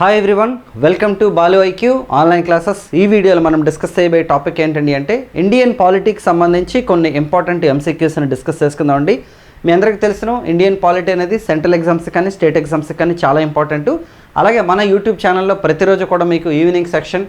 Hi everyone welcome to Balu IQ online classes ఈ వీడియోలో మనం డిస్కస్ చేయబోయే టాపిక్ ఏంటండి అంటే ఇండియన్ పాలిటిక్స్ సంబంధించి కొన్ని ఇంపార్టెంట్ ఎంసీక్యూస్ని డిస్కస్ చేసుకుందామండి మీ అందరికీ తెలుసును ఇండియన్ పాలిటీ అనేది సెంట్రల్ ఎగ్జామ్స్ కానీ స్టేట్ ఎగ్జామ్స్ కానీ చాలా ఇంపార్టెంట్ అలాగే మన యూట్యూబ్ ఛానల్లో ప్రతిరోజు కూడా మీకు ఈవినింగ్ సెక్షన్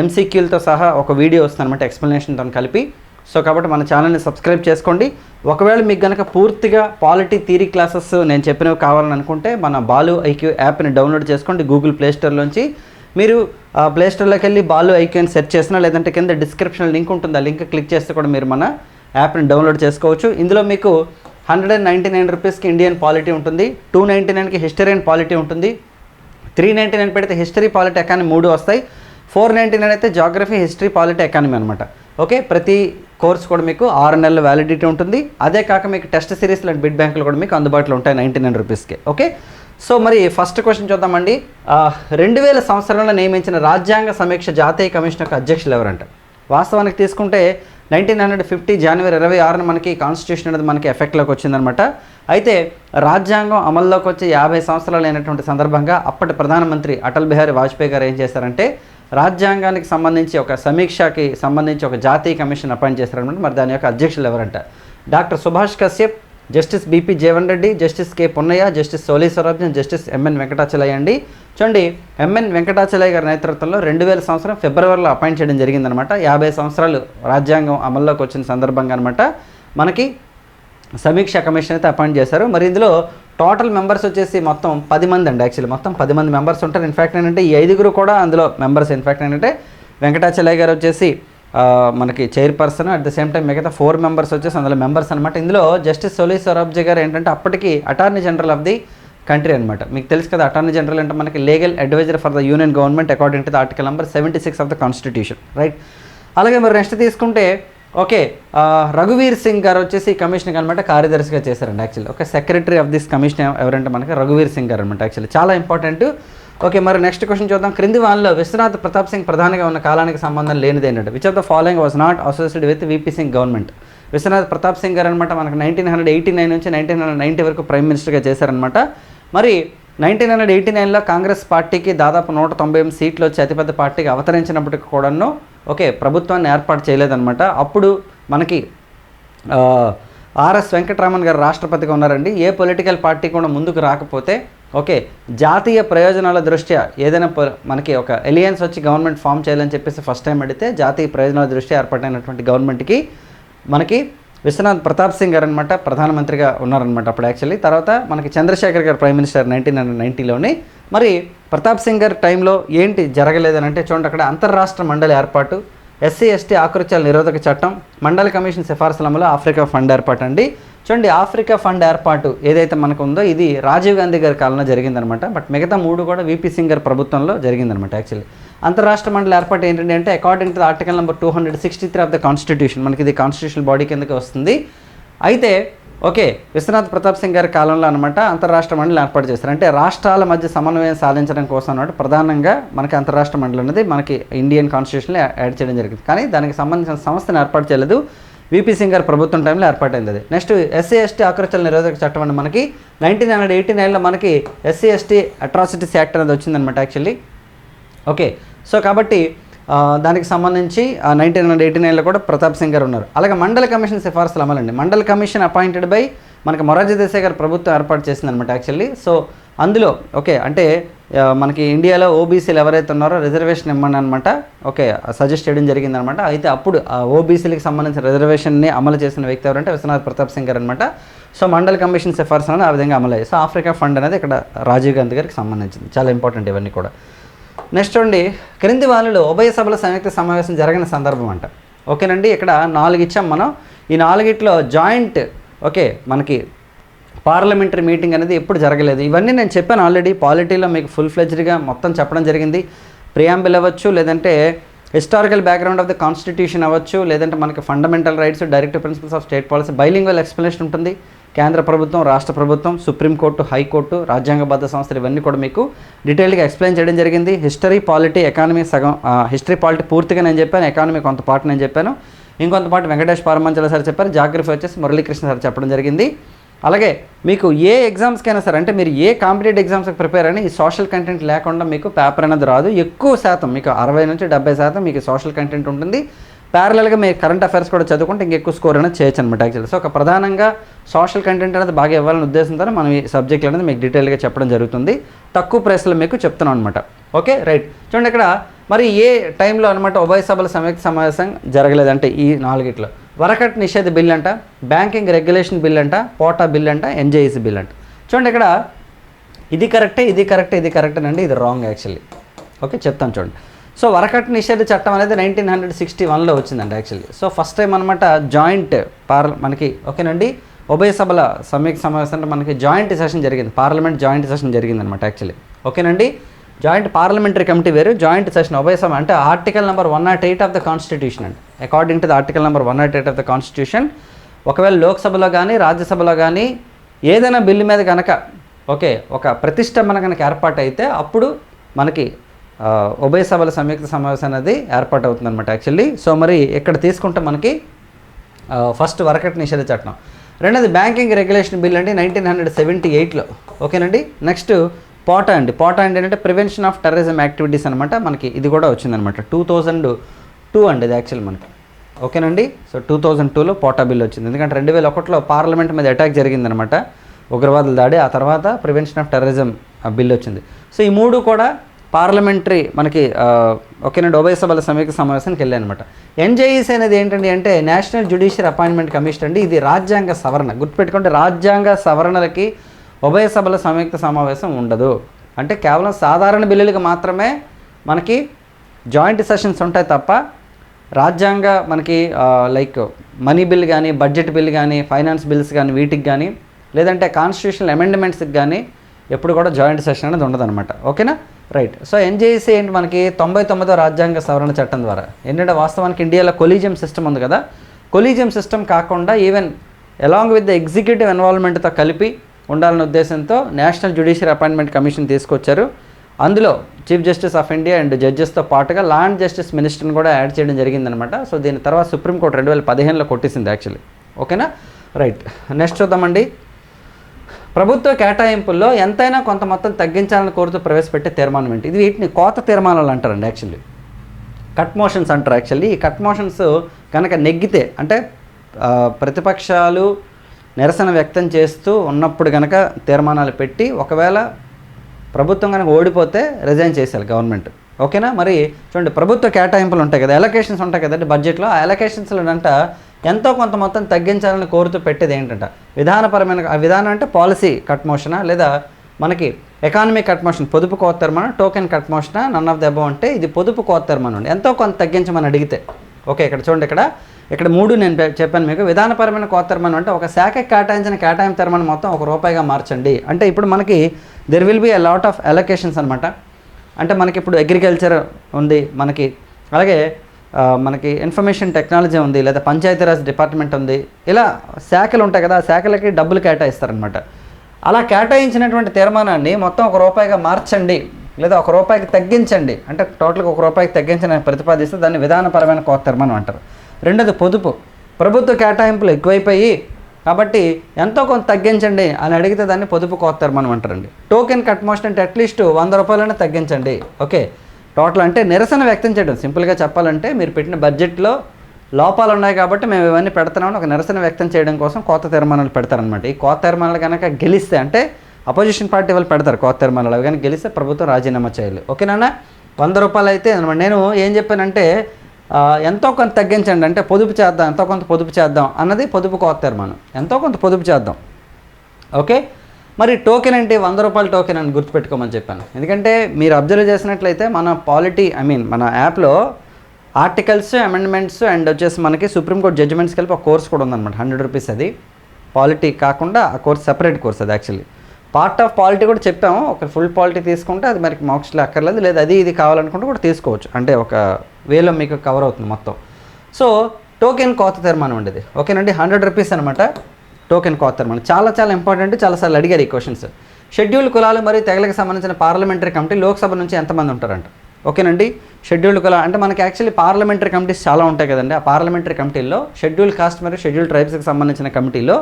ఎంసీక్యూలతో సహా ఒక వీడియో వస్తుంది అనమాట ఎక్స్ప్లెనేషన్తో కలిపి. సో కాబట్టి మన ఛానల్ని సబ్స్క్రైబ్ చేసుకోండి. ఒకవేళ మీకు కనుక పూర్తిగా పాలిటీ థీరీ క్లాసెస్ నేను చెప్పినవి కావాలని అనుకుంటే మన బాలు ఐక్యూ యాప్ని డౌన్లోడ్ చేసుకోండి గూగుల్ ప్లేస్టోర్లోంచి మీరు ప్లేస్టోర్లోకి వెళ్ళి బాలు ఐక్యూ అని సెర్చ్ చేసినా లేదంటే కింద డిస్క్రిప్షన్ లింక్ ఉంటుంది ఆ లింక్ క్లిక్ చేస్తే కూడా మీరు మన యాప్ని డౌన్లోడ్ చేసుకోవచ్చు. ఇందులో మీకు హండ్రెడ్ అండ్ నైంటీ నైన్ రూపీస్కి ఇండియన్ పాలిటీ ఉంటుంది టూ నైంటీ నైన్కి హిస్టరీ అండ్ పాలిటీ ఉంటుంది త్రీ నైంటీ నైన్ పెడితే హిస్టరీ పాలిటీ ఎకానమీ మూడు వస్తాయి ఫోర్ నైంటీ నైన్ అయితే జాగ్రఫీ హిస్టరీ పాలిటీ ఎకానమీ అనమాట ఓకే? ప్రతి కోర్స్ కూడా మీకు ఆరు నెలల వ్యాలిడిటీ ఉంటుంది. అదే కాక మీకు టెస్ట్ సిరీస్ లాంటి బిడ్ బ్యాంకులు కూడా మీకు అందుబాటులో ఉంటాయి నైంటీ నైన్ రూపీస్కి ఓకే సో మరి ఫస్ట్ క్వశ్చన్ చూద్దామండి. రెండు వేల సంవత్సరంలో నియమించిన రాజ్యాంగ సమీక్ష జాతీయ కమిషన్ యొక్క అధ్యక్షులు ఎవరంట? వాస్తవానికి తీసుకుంటే నైన్టీన్ హండ్రెడ్ ఫిఫ్టీ జనవరి ఇరవై ఆరున మనకి కాన్స్టిట్యూషన్ అనేది మనకి ఎఫెక్ట్లోకి వచ్చిందనమాట అయితే రాజ్యాంగం అమల్లోకి వచ్చి యాభై సంవత్సరాలు అయినటువంటి సందర్భంగా అప్పటి ప్రధానమంత్రి అటల్ బిహారీ వాజ్పేయి గారు ఏం చేశారంటే రాజ్యాంగానికి సంబంధించి ఒక సమీక్షకి సంబంధించి ఒక జాతీయ కమిషన్ అపాయింట్ చేశారనమాట మరి దాని యొక్క అధ్యక్షులు ఎవరంట? Doctor Subhash Kashyap justice BP Jeevan Reddy justice K Punnaiah justice Soli Sorabjee justice MN Venkatachaliah అండి. చూడండి ఎంఎన్ వెంకటాచలయ్య గారి నేతృత్వంలో రెండు వేల సంవత్సరం ఫిబ్రవరిలో అపాయింట్ చేయడం జరిగిందనమాట యాభై సంవత్సరాలు రాజ్యాంగం అమల్లోకి వచ్చిన సందర్భంగా అనమాట మనకి సమీక్ష కమిషన్ అయితే అపాయింట్ చేశారు. మరి ఇందులో టోటల్ మెంబర్స్ వచ్చేసి మొత్తం పది మంది అండి యాక్చువల్లీ మొత్తం పది మంది మెంబర్స్ ఉంటారు. ఇన్ఫ్యాక్ట్ ఏంటంటే ఈ ఐదుగురు కూడా అందులో మెంబర్స్ ఇన్ఫ్యాక్ట్ ఏంటంటే వెంకటాచలయ్య గారు వచ్చేసి మనకి chairperson at the same time మిగతా ఫోర్ మెంబర్స్ వచ్చేసి అందులో మెంబర్స్ అనమాట ఇందులో జస్టిస్ సోలీ సొరాబ్జీ గారు ఏంటంటే అప్పటికి attorney general of the country అనమాట మీకు తెలుసు కదా అటార్నీ జనరల్ అంటే మనకి legal adviser for the union government according to the article number seventy six of the constitution right అలాగే మరి నెక్స్ట్ తీసుకుంటే ఓకే రఘువీర్ సింగ్ గారు వచ్చేసి ఈ కమిషన్ అనమాట కార్యదర్శిగా చేశారండి actually okay secretary of this commission ఎవరంటే మనకి రఘువీర్ సింగ్ గారు అనమాట యాక్చువల్లీ చాలా ఇంపార్టెంట్ ఓకే మరి నెక్స్ట్ క్వశ్చన్ చూద్దాం. క్రింది వాళ్ళలో విశ్వనాథ్ ప్రతాప్ సింగ్ ప్రధానిగా ఉన్న కాలానికి సంబంధం లేనిది ఏంటంటే which of the following was not associated with VP Singh government Vishwanath Pratap Singh గారు అనమాట మనకు నైన్టీన్ హండ్రెడ్ ఎయిటీ నైన్ నుంచి నైన్టీన్ హండ్రెడ్ నైంటీ వరకు ప్రైమ్ మినిస్టర్గా చేశారనమాట మరి నైన్టీన్ హండ్రెడ్ ఎయిటీ నైన్లో కాంగ్రెస్ పార్టీకి దాదాపు నూట తొంభై ఎనిమిది సీట్లు వచ్చి అతిపెద్ద పార్టీకి అవతరించినప్పటికీ కూడాను ఓకే ప్రభుత్వాన్ని ఏర్పాటు చేయలేదన్నమాట. అప్పుడు మనకి ఆర్ఎస్ వెంకటరామన్ గారు రాష్ట్రపతిగా ఉన్నారండి. ఏ పొలిటికల్ పార్టీ కూడా ముందుకు రాకపోతే ఓకే జాతీయ ప్రయోజనాల దృష్ట్యా ఏదైనా మనకి ఒక ఎలియన్స్ వచ్చి గవర్నమెంట్ ఫామ్ చేయాలని చెప్పేసి ఫస్ట్ టైం అడిగితే జాతీయ ప్రయోజనాల దృష్ట్యా ఏర్పాటైనటువంటి గవర్నమెంట్కి మనకి విశ్వనాథ్ ప్రతాప్ సింగ్ గారు అనమాట ప్రధానమంత్రిగా ఉన్నారనమాట అప్పుడు యాక్చువల్లీ తర్వాత మనకి చంద్రశేఖర్ గారు ప్రైమ్ మినిస్టర్ నైన్టీన్ హండ్రెడ్ నైంటీలోని మరి ప్రతాప్ సింగ్ గారి టైంలో ఏంటి జరగలేదని అంటే చూడండి అక్కడ అంతర్రాష్ట్ర మండలి ఏర్పాటు ఎస్సీ ఎస్టీ ఆకృత్యాల నిరోధక చట్టం మండలి కమిషన్ సిఫార్సుల అమలు ఆఫ్రికా ఫండ్ ఏర్పాటు అండి చూడండి ఆఫ్రికా ఫండ్ ఏర్పాటు ఏదైతే మనకు ఉందో ఇది రాజీవ్ గాంధీ గారి కాలంలో జరిగిందనమాట. బట్ మిగతా మూడు కూడా వీపీ సింగ్ గారి ప్రభుత్వంలో జరిగిందనమాట యాక్చువల్లీ అంతరాష్ట్ర మండలి ఏర్పాటు ఏంటంటే అంటే according to article number two hundred sixty three of the constitution మనకి ఇది కాన్స్టిట్యూషన్ బాడీ కిందకి వస్తుంది. అయితే ఓకే విశ్వనాథ్ ప్రతాప్ సింగ్ గారి కాలంలో అనమాట అంతరాష్ట్ర మండలి ఏర్పాటు చేశారు. అంటే రాష్ట్రాల మధ్య సమన్వయం సాధించడం కోసం అన్నమాట. ప్రధానంగా మనకి అంతరాష్ట్ర మండలి అనేది మనకి ఇండియన్ కాన్స్టిట్యూషన్లో యాడ్ చేయడం జరిగింది. కానీ దానికి సంబంధించిన సంస్థను ఏర్పాటు చేయలేదు. వీపీ సింగ్ గారి ప్రభుత్వం టైంలో ఏర్పాటైంది అది నెక్స్ట్ ఎస్సీ ఎస్టీ ఆకృత్యాల నిరోధక చట్టం అంటే మనకి నైన్టీన్ హండ్రెడ్ ఎయిటీ నైన్లో మనకి ఎస్సీ ఎస్టీ అట్రాసిటీస్ యాక్ట్ అనేది వచ్చిందనమాట యాక్చువల్లీ ఓకే సో కాబట్టి దానికి సంబంధించి నైన్టీన్ హండ్రెడ్ ఎయిటీ నైన్లో కూడా ప్రతాప్ సింగ్ గారు ఉన్నారు. అలాగే మండల కమిషన్ సిఫార్సులు అమలండి. మండల కమిషన్ అపాయింటెడ్ బై మనకి మొరార్జీ దేశాయ్ గారు ప్రభుత్వం ఏర్పాటు చేసిందనమాట యాక్చువల్లీ సో అందులో ఓకే అంటే మనకి ఇండియాలో ఓబీసీలు ఎవరైతే ఉన్నారో రిజర్వేషన్ ఇవ్వండి అనమాట ఓకే సజెస్ట్ చేయడం జరిగిందనమాట అయితే అప్పుడు ఆ ఓబీసీలకు సంబంధించిన రిజర్వేషన్ని అమలు చేసిన వ్యక్తి ఎవరంటే విశ్వనాథ్ ప్రతాప్ సింగ్ గారు అనమాట సో మండల కమిషన్ సిఫార్సు అనేది ఆ విధంగా అమలయ్యాయి సో ఆఫ్రికా ఫండ్ అనేది ఇక్కడ రాజీవ్ గాంధీ గారికి సంబంధించింది. చాలా ఇంపార్టెంట్ ఇవన్నీ కూడా. నెక్స్ట్ అండి క్రింది వాళ్ళలో ఉభయ సభల సంయుక్త సమావేశం జరిగిన సందర్భం అంట. ఓకేనండి ఇక్కడ నాలుగు ఇచ్చాం మనం. ఈ నాలుగిట్లో జాయింట్ ఓకే మనకి పార్లమెంటరీ మీటింగ్ అనేది ఎప్పుడు జరగలేదు. ఇవన్నీ నేను చెప్పాను ఆల్రెడీ. పాలిటీలో మీకు ఫుల్ ఫ్లెజ్డ్గా మొత్తం చెప్పడం జరిగింది. ప్రియాంబిల్ అవ్వచ్చు లేదంటే historical background of the constitution అవ్వచ్చు లేదంటే మనకి fundamental rights direct principles of state policy bilingual explanation ఉంటుంది. కేంద్ర ప్రభుత్వం రాష్ట్ర ప్రభుత్వం సుప్రీంకోర్టు హైకోర్టు రాజ్యాంగబద్ధ సంస్థలు ఇవన్నీ కూడా మీకు డీటెయిల్గా ఎక్స్ప్లెయిన్ చేయడం జరిగింది. హిస్టరీ పాలిటీ ఎకానమీ సగం హిస్టరీ పాలిటీ పూర్తిగా నేను చెప్పాను. ఎకానమీ కొంత పాటు నేను చెప్పాను. ఇంకొంత పాటు వెంకటేష్ పారమంచల సార్ చెప్పారు. జాగ్రఫీ వచ్చేసి మురళీకృష్ణ సార్ చెప్పడం జరిగింది. అలాగే మీకు ఏ ఎగ్జామ్స్కైనా సరే అంటే మీరు ఏ కాంపిటేటివ్ ఎగ్జామ్స్కి ప్రిపేర్ అయినా ఈ సోషల్ కంటెంట్ లేకుండా మీకు పేపర్ అనేది రాదు. ఎక్కువ శాతం మీకు అరవై నుంచి డెబ్బై శాతం మీకు సోషల్ కంటెంట్ ఉంటుంది. ప్యారలల్గా మీరు కరెంట్ అఫైర్స్ కూడా చదువుకుంటే ఇంకెక్కువ స్కోర్ అనేది చేయొచ్చు అనమాట యాక్చువల్లీ సో ఒక ప్రధానంగా సోషల్ కంటెంట్ అనేది బాగా ఇవ్వాలనే ఉద్దేశంతో మనం ఈ సబ్జెక్ట్ అనేది మీకు డీటెయిల్గా చెప్పడం జరుగుతుంది. తక్కువ ప్రైస్లో మీకు చెప్తున్నాం అనమాట ఓకే రైట్. చూడండి ఇక్కడ మరి ఏ టైంలో అనమాట ఉభయ సభల సంయుక్త సమావేశం జరగలేదంటే ఈ నాలుగిట్లో. వరకట్ నిషేధ బిల్ అంట బ్యాంకింగ్ రెగ్యులేషన్ బిల్ అంట పోటా బిల్ అంట ఎన్జేఈసీ బిల్ అంట చూడండి ఇక్కడ ఇది కరెక్టే ఇది కరెక్టే ఇది కరెక్టే అండి ఇది రాంగ్ యాక్చువల్లీ. ఓకే చెప్తాను చూడండి. సో వరకట్ నిషేధ చట్టం అనేది నైన్టీన్ హండ్రెడ్ సిక్స్టీ వన్లో వచ్చిందండి యాక్చువల్లీ. సో ఫస్ట్ టైం అనమాట జాయింట్ పార్ మనకి ఓకేనండి? ఉభయ సభల సంయుక్త సమావేశంలో అంటే మనకి జాయింట్ సెషన్ జరిగింది పార్లమెంట్ జాయింట్ సెషన్ జరిగింది అనమాట యాక్చువల్లీ. ఓకేనండి? జాయింట్ పార్లమెంటరీ కమిటీ వేరు జాయింట్ సెషన్ ఉభయ సభ అంటే article number one not eight of the constitution అండి. According to the article number one not eight of the constitution ఒకవేళ లోక్సభలో కానీ రాజ్యసభలో కానీ ఏదైనా బిల్లు మీద కనుక ఓకే ఒక ప్రతిష్టంభన కనుక ఏర్పాటు అయితే అప్పుడు మనకి ఉభయ సభల సంయుక్త సమావేశం అనేది ఏర్పాటు అవుతుంది అనమాట యాక్చువల్లీ. సో మరి ఇక్కడ తీసుకుంటే మనకి ఫస్ట్ వరకట్ నిషేధ చట్టం. రెండోది బ్యాంకింగ్ రెగ్యులేషన్ బిల్ అండి నైన్టీన్ హండ్రెడ్ సెవెంటీ ఎయిట్లో. ఓకేనండి? నెక్స్ట్ పోటా అండి. పోటా అండి ఏంటంటే ప్రివెన్షన్ ఆఫ్ టెర్రరిజం యాక్టివిటీస్ అనమాట మనకి ఇది కూడా వచ్చిందనమాట టూ థౌజండ్ టూ అండి ఇది యాక్చువల్ మనకి. ఓకేనండి? సో టూ థౌజండ్ టూలో పోటా బిల్ వచ్చింది. ఎందుకంటే రెండు వేల ఒకటిలో పార్లమెంట్ మీద అటాక్ జరిగిందనమాట ఉగ్రవాదుల దాడి ఆ తర్వాత ప్రివెన్షన్ ఆఫ్ టెర్రరిజం బిల్ వచ్చింది. సో ఈ మూడు కూడా పార్లమెంటరీ మనకి ఓకేనండి ఉభయ సభల సమీక్ష సమావేశానికి వెళ్ళాయనమాట ఎన్జేఈస్ అనేది ఏంటండి అంటే నేషనల్ జ్యుడిషియల్ అపాయింట్మెంట్ కమిషన్ అండి. ఇది రాజ్యాంగ సవరణ. గుర్తుపెట్టుకుంటే రాజ్యాంగ సవరణలకి ఉభయ సభల సంయుక్త సమావేశం ఉండదు. అంటే కేవలం సాధారణ బిల్లులకు మాత్రమే మనకి జాయింట్ సెషన్స్ ఉంటాయి తప్ప రాజ్యాంగ మనకి లైక్ మనీ బిల్ కానీ బడ్జెట్ బిల్ కానీ ఫైనాన్స్ బిల్స్ కానీ వీటికి కానీ లేదంటే కాన్స్టిట్యూషనల్ అమెండ్మెంట్స్కి కానీ ఎప్పుడు కూడా జాయింట్ సెషన్ అనేది ఉండదన్నమాట. ఓకేనా? రైట్ సో ఎన్జేసీ ఏంటి మనకి తొంభై తొమ్మిదో రాజ్యాంగ సవరణ చట్టం ద్వారా? ఏంటంటే వాస్తవానికి ఇండియాలో కొలీజియం సిస్టమ్ ఉంది కదా. కొలీజియం సిస్టమ్ కాకుండా even along with the executive ఎన్వాల్వ్మెంట్తో కలిపి ఉండాలనే ఉద్దేశంతో నేషనల్ జ్యుడిషియల్ అపాయింట్మెంట్ కమిషన్ తీసుకొచ్చారు. అందులో chief justice of India and జడ్జెస్తో పాటుగా లా అండ్ జస్టిస్ మినిస్టర్ని కూడా యాడ్ చేయడం జరిగిందనమాట సో దీని తర్వాత సుప్రీంకోర్టు రెండు వేల పదిహేనులో కొట్టేసింది యాక్చువల్లీ. ఓకేనా? రైట్. నెక్స్ట్ చూద్దామండి. ప్రభుత్వ కేటాయింపుల్లో ఎంతైనా కొంత మొత్తం తగ్గించాలని కోరుతూ ప్రవేశపెట్టే తీర్మానం ఏంటి? ఇది వీటిని కోత తీర్మానాలు అంటారండి యాక్చువల్లీ. కట్ మోషన్స్ అంటారు యాక్చువల్లీ. ఈ కట్ మోషన్స్ కనుక నెగ్గితే అంటే ప్రతిపక్షాలు నిరసన వ్యక్తం చేస్తూ ఉన్నప్పుడు కనుక తీర్మానాలు పెట్టి ఒకవేళ ప్రభుత్వం కనుక ఓడిపోతే రిజైన్ చేసేయాలి గవర్నమెంట్ ఓకేనా? మరి చూడండి ప్రభుత్వ కేటాయింపులు ఉంటాయి కదా ఎలకేషన్స్ ఉంటాయి కదండి బడ్జెట్లో ఆ ఎలకేషన్స్లో అంట ఎంతో కొంత మొత్తం తగ్గించాలని కోరుతూ పెట్టేది ఏంటంట? విధానపరమైన ఆ విధానం అంటే పాలసీ కట్ మోషనా లేదా మనకి ఎకానమీ కట్ మోషన్ పొదుపు కోత టోకెన్ కట్ మోషనా నన్ ఆఫ్ దెబ్బ అంటే ఇది పొదుపు కోత తీర్మానం ఎంతో కొంత తగ్గించమని అడిగితే. ఓకే ఇక్కడ చూడండి ఇక్కడ. ఇక్కడ మూడు నేను చెప్పాను మీకు. విధానపరమైన కోత అంటే ఒక శాఖకి కేటాయించిన కేటాయింపు తీర్మానం మొత్తం ఒక రూపాయిగా మార్చండి. అంటే ఇప్పుడు మనకి there will be a lot of allocations అనమాట అంటే మనకి ఇప్పుడు అగ్రికల్చర్ ఉంది మనకి అలాగే మనకి ఇన్ఫర్మేషన్ టెక్నాలజీ ఉంది లేదా పంచాయతీరాజ్ డిపార్ట్మెంట్ ఉంది. ఇలా శాఖలు ఉంటాయి కదా ఆ శాఖలకి డబ్బులు కేటాయిస్తారనమాట అలా కేటాయించినటువంటి తీర్మానాన్ని మొత్తం ఒక రూపాయిగా మార్చండి లేదా ఒక రూపాయికి తగ్గించండి. అంటే టోటల్గా ఒక రూపాయికి తగ్గించని ప్రతిపాదిస్తే దాన్ని విధానపరమైన కోత తీర్మానం అంటారు. రెండోది పొదుపు. ప్రభుత్వ కేటాయింపులు ఎక్కువైపోయి కాబట్టి ఎంతో కొంత తగ్గించండి అని అడిగితే దాన్ని పొదుపు కోస్తారు తీర్మానం అంటారండి. టోకెన్ కట్ మోషన్ అంటే అట్లీస్ట్ వంద రూపాయలైనా తగ్గించండి. ఓకే. టోటల్ అంటే నిరసన వ్యక్తం చేయడం. సింపుల్గా చెప్పాలంటే మీరు పెట్టిన బడ్జెట్లో లోపాలు ఉన్నాయి కాబట్టి మేము ఇవన్నీ పెడుతున్నామని ఒక నిరసన వ్యక్తం చేయడం కోసం కొత్త తీర్మానాలు పెడతారనమాట ఈ కోత తీర్మానాలు కనుక గెలిస్తే అంటే అపోజిషన్ పార్టీ వాళ్ళు పెడతారు కోత తీర్మానాలు. అవి కానీ గెలిస్తే ప్రభుత్వం రాజీనామా చేయాలి. ఓకేనా వంద రూపాయలు అయితే అనమాట నేను ఏం చెప్పానంటే ఎంతో కొంత తగ్గించండి అంటే పొదుపు చేద్దాం ఎంతో కొంత పొదుపు చేద్దాం అన్నది పొదుపు కోత్తారు మనం. ఎంతో కొంత పొదుపు చేద్దాం. ఓకే? మరి టోకెన్ అంటే వంద రూపాయల టోకెన్ అని గుర్తుపెట్టుకోమని చెప్పాను. ఎందుకంటే మీరు అబ్జర్వ్ చేసినట్లయితే మన పాలిటీ ఐ మీన్ మన యాప్లో ఆర్టికల్స్ అమెండ్మెంట్స్ అండ్ వచ్చేసి మనకి సుప్రీంకోర్టు జడ్జిమెంట్స్ కలిపి ఒక కోర్స్ కూడా ఉందన్నమాట. హండ్రెడ్ రూపీస్ అది. పాలిటీ కాకుండా ఆ కోర్స్ సెపరేట్ కోర్స్ అది యాక్చువల్లీ పార్ట్ ఆఫ్ పాలిటీ కూడా చెప్పాము. ఒక ఫుల్ పాలిటీ తీసుకుంటే అది మనకి మార్క్స్లో అక్కర్లేదు. లేదా అది ఇది కావాలనుకుంటే కూడా తీసుకోవచ్చు. అంటే ఒక వేలో మీకు కవర్ అవుతుంది మొత్తం. సో టోకెన్ కోత తీర్మానం ఉండేది ఓకేనండి హండ్రెడ్ రూపీస్ అనమాట టోకెన్ కోత తీర్మానం చాలా చాలా ఇంపార్టెంట్ చాలాసార్లు అడిగారు ఈ క్వశ్చన్స్ షెడ్యూల్ కులాలు మరియు తెగలకు సంబంధించిన పార్లమెంటరీ కమిటీ లోక్సభ నుంచి ఎంతమంది ఉంటారంట? ఓకేనండి షెడ్యూల్డ్ కులా అంటే మనకి యాక్చువల్లీ పార్లమెంటరీ కమిటీస్ చాలా ఉంటాయి కదండి. ఆ పార్లమెంటరీ కమిటీల్లో షెడ్యూల్ కాస్ట్ మరియు షెడ్యూల్ ట్రైబ్స్కి సంబంధించిన కమిటీలో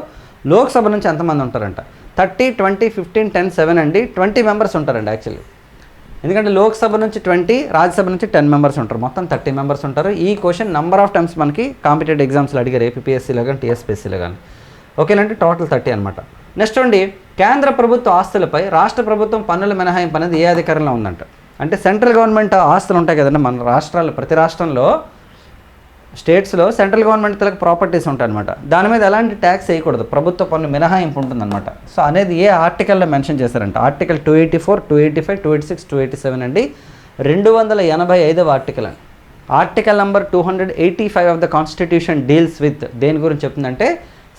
లోక్సభ నుంచి ఎంతమంది ఉంటారంట? Thirty twenty fifteen ten seven అండి. ట్వంటీ మెంబర్స్ ఉంటారండి యాక్చువల్లీ ఎందుకంటే లోక్సభ నుంచి ట్వంటీ రాజ్యసభ నుంచి టెన్ మెంబర్స్ ఉంటారు. మొత్తం థర్టీ మెంబర్స్ ఉంటారు. ఈ క్వశ్చన్ నెంబర్ ఆఫ్ టైమ్స్ మనకి కాంపిటేటివ్ ఎగ్జామ్స్లో అడిగారు ఏపీఎస్సీలో కానీ టీఎస్పీఎస్సీలో కానీ ఓకేనంటే టోటల్ థర్టీ అనమాట నెక్స్ట్ అండి కేంద్ర ప్రభుత్వ ఆస్తులపై రాష్ట్ర ప్రభుత్వం పన్నుల మినహాయింపు అనేది ఏ అధికారంలో ఉందంట? అంటే సెంట్రల్ గవర్నమెంట్ ఆస్తులు ఉంటాయి కదండి మన రాష్ట్రాలు ప్రతి రాష్ట్రంలో స్టేట్స్లో సెంట్రల్ గవర్నమెంట్ తలకు ప్రాపర్టీస్ ఉంటాయన్నమాట. దాని మీద ఎలాంటి ట్యాక్స్ వేయకూడదు. ప్రభుత్వ పన్ను మినహాయింపు ఉంటుందన్నమాట సో అనేది ఏ ఆర్టికల్లో మెన్షన్ చేశారంట. Article two eighty four two eighty five two eighty six two eighty seven అండి. రెండు వందల ఎనభై ఐదవ ఆర్టికల్ అండి. Article number two hundred eighty five of the constitution deals with దేని గురించి చెప్తుందంటే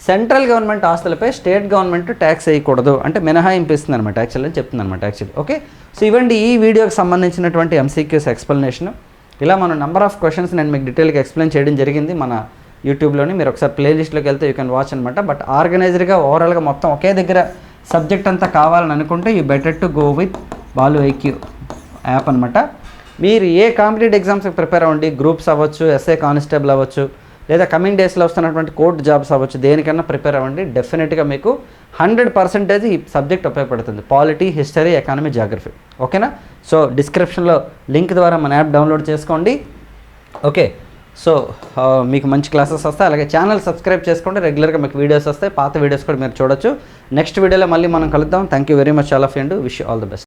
సెంట్రల్ గవర్నమెంట్ ఆస్తులపై స్టేట్ గవర్నమెంట్ ట్యాక్స్ వేయకూడదు. అంటే మినహాయింపు ఇస్తుంది అనమాట యాక్చువల్ అని చెప్తుంది అనమాట యాక్చువల్లీ. ఓకే? సో ఇవ్వండి ఈ వీడియోకి సంబంధించినటువంటి ఎంసీక్యూస్ ఎక్స్ప్లెనేషన్. ఇలా మన నెంబర్ ఆఫ్ క్వశ్చన్స్ నేను మీకు డీటెయిల్గా ఎక్స్ప్లెయిన్ చేయడం జరిగింది. మన యూట్యూబ్లోని మీరు ఒకసారి ప్లేలిస్ట్లోకి వెళ్తే యూ కెన్ వాచ్ అనమాట బట్ ఆర్గనైజర్గా ఓవరాల్గా మొత్తం ఒకే దగ్గర సబ్జెక్ట్ అంతా కావాలని అనుకుంటే you better to go with Balu IQ app అనమాట మీరు ఏ కాంపిటేటివ్ ఎగ్జామ్స్కి ప్రిపేర్ అవ్వండి? గ్రూప్స్ అవ్వచ్చు ఎస్ఏ కానిస్టేబుల్ అవ్వచ్చు లేదా కమింగ్ డేస్లో వస్తున్నటువంటి కోర్ట్ జాబ్స్ అవ్వచ్చు. దేనికన్నా ప్రిపేర్ అవ్వండి. డెఫినెట్గా మీకు హండ్రెడ్ పర్సెంటేజ్ ఈ సబ్జెక్ట్ ఉపయోగపడుతుంది. పాలిటీ హిస్టరీ ఎకానమీ జాగ్రఫీ ఓకేనా సో డిస్క్రిప్షన్లో లింక్ ద్వారా మన యాప్ డౌన్లోడ్ చేసుకోండి. ఓకే సో uh, మీకు మంచి క్లాసెస్ వస్తాయి. అలాగే ఛానల్ సబ్స్క్రైబ్ చేసుకోండి. రెగ్యులర్గా మీకు వీడియోస్ వస్తాయి. పాత వీడియోస్ కూడా మీరు చూడొచ్చు. నెక్స్ట్ వీడియోలో మళ్ళీ మనం కలుద్దాం. Thank you very much all of and wish all the best